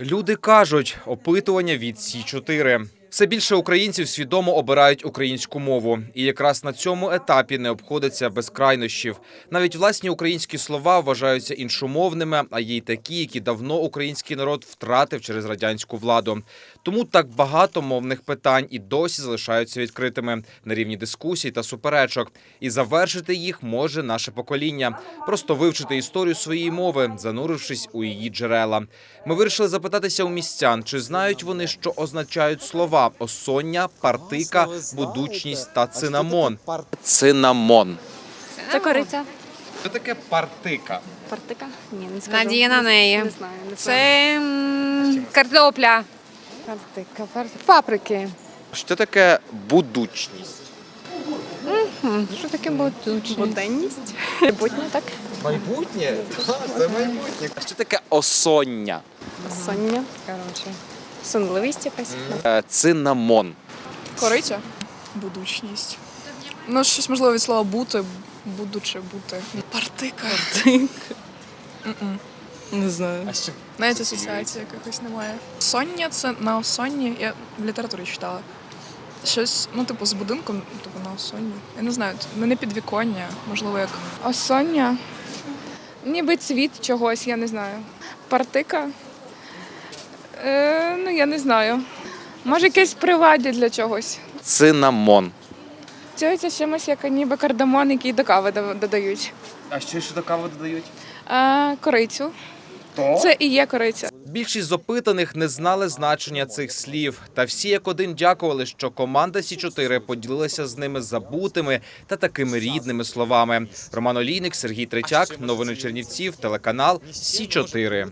Люди кажуть, опитування від Сі 4 все більше українців свідомо обирають українську мову, і якраз на цьому етапі не обходиться без крайнощів. Навіть власні українські слова вважаються іншомовними, а є й такі, які давно український народ втратив через радянську владу. Тому так багато мовних питань і досі залишаються відкритими на рівні дискусій та суперечок. І завершити їх може наше покоління, просто вивчити історію своєї мови, занурившись у її джерела. Ми вирішили запитатися у містян, чи знають вони, що означають слова осоння, партика, будучність та цинамон. Цинамон. Це кориця. Що таке партика? Партика? Ні, не скажу. Надія на неї. Не знаю, не знаю. Це м, картопля. партика, партика. Паприки. Що таке будучність? Що таке будучність? Буденність. Майбутнє, так? Майбутнє? Це майбутнє. Що таке осоння? Соння. Коротше. Сонливість якась. Е, Цинамон. Кориця? Будучність. Ну, щось можливо від слова бути, будучи бути. Партика. Не знаю. А що Навіть асоціації якихось немає. Соння це на осонні. Я в літературі читала. Щось, ну, типу, з будинком, типу, на осонні. Я не знаю, це не підвіконня, можливо, як. Осоння. Ніби цвіт чогось, я не знаю. Партика. Е, ну, я не знаю. Може, якесь приваді для чогось. цинамон? Це це чимось, як ніби кардамон, який до кави до- додають. А що ще до кави додають? Е, корицю. Це і є кориця. Більшість з опитаних не знали значення цих слів, та всі як один дякували, що команда Сі 4 поділилася з ними забутими та такими рідними словами. Роман Олійник, Сергій Третяк, новини Чернівців, телеканал Сі 4